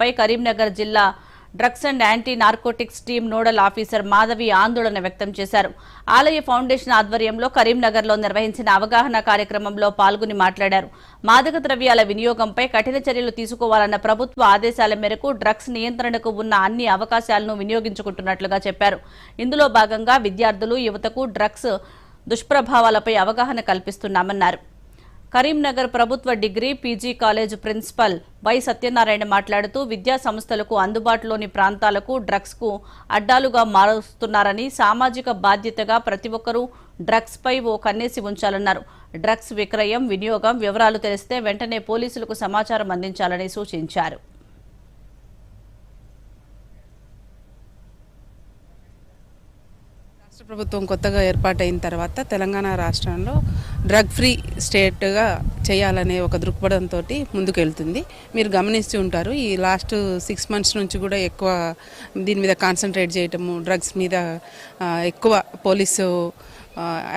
పై కరీంనగర్ జిల్లా drugs and anti narcotics team nodal officer Madhavi ఆందోళన వ్యక్తం చేశారు. ఆలయ ఫౌండేషన్ ఆధ్వర్యంలో కరీంనగర్లో నిర్వహించిన అవగాహన కార్యక్రమంలో పాల్గొని మాట్లాడారు. మాదక ద్రవ్యాల వినియోగంపై కఠిన చర్యలు తీసుకోవాలన్న ప్రభుత్వ ఆదేశాల మేరకు డ్రగ్స్ నియంత్రణకు ఉన్న అన్ని అవకాశాలను వినియోగించుకుంటున్నట్లుగా చెప్పారు. ఇందులో భాగంగా విద్యార్థులు యువతకు డ్రగ్స్ దుష్ప్రభావాలపై అవగాహన కల్పిస్తున్నామన్నారు. కరీంనగర్ ప్రభుత్వ degree PG college principal Y Satyanarayana మాట్లాడుతూ విద్యా సంస్థలకు అందుబాటులోని ప్రాంతాలకు డ్రగ్స్కు అడ్డాలుగా మారుస్తున్నారని సామాజిక బాధ్యతగా ప్రతి ఒక్కరూ డ్రగ్స్ పై ఓ కన్నేసి ఉంచాలన్నారు. డ్రగ్స్ విక్రయం వినియోగం వివరాలు తెలిస్తే వెంటనే పోలీసులకు సమాచారం అందించాలని సూచించారు. రాష్ట్ర ప్రభుత్వం కొత్తగా ఏర్పాటైన తర్వాత తెలంగాణ రాష్ట్రంలో డ్రగ్ ఫ్రీ స్టేట్గా చేయాలనే ఒక దృక్పథంతో ముందుకెళ్తుంది. మీరు గమనిస్తూ ఉంటారు ఈ లాస్ట్ సిక్స్ మంత్స్ నుంచి కూడా ఎక్కువ దీని మీద కాన్సన్ట్రేట్ చేయటము డ్రగ్స్ మీద ఎక్కువ పోలీసు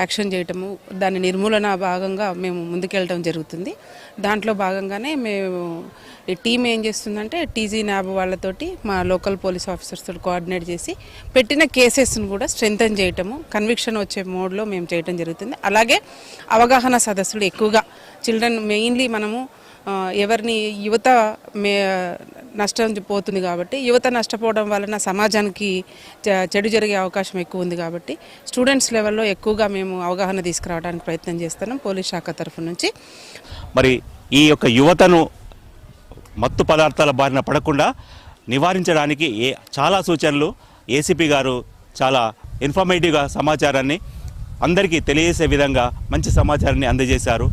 యాక్షన్ చేయటము దాని నిర్మూలన భాగంగా మేము ముందుకెళ్ళటం జరుగుతుంది. దాంట్లో భాగంగానే మేము ఈ టీం ఏం చేస్తుందంటే టీజీ న్యాబ్ వాళ్ళతోటి మా లోకల్ పోలీస్ ఆఫీసర్స్ కోఆర్డినేట్ చేసి పెట్టిన కేసెస్ను కూడా స్ట్రెంగ్తన్ చేయటము కన్విక్షన్ వచ్చే మోడ్లో మేము చేయటం జరుగుతుంది. అలాగే అవగాహన సదస్సులు ఎక్కువగా చిల్డ్రన్ మెయిన్లీ మనము ఎవరిని యువత మే నష్టం పోతుంది కాబట్టి యువత నష్టపోవడం వలన సమాజానికి చెడు జరిగే అవకాశం ఎక్కువ ఉంది కాబట్టి స్టూడెంట్స్ లెవెల్లో ఎక్కువగా మేము అవగాహన తీసుకురావడానికి ప్రయత్నం చేస్తున్నాం పోలీస్ శాఖ తరఫు నుంచి. మరి ఈ యొక్క యువతను మత్తు పదార్థాల బారిన పడకుండా నివారించడానికి ఏ చాలా సూచనలు ఏసీపీ గారు చాలా ఇన్ఫర్మేటివ్గా సమాచారాన్ని అందరికీ తెలియజేసే విధంగా మంచి సమాచారాన్ని అందజేశారు.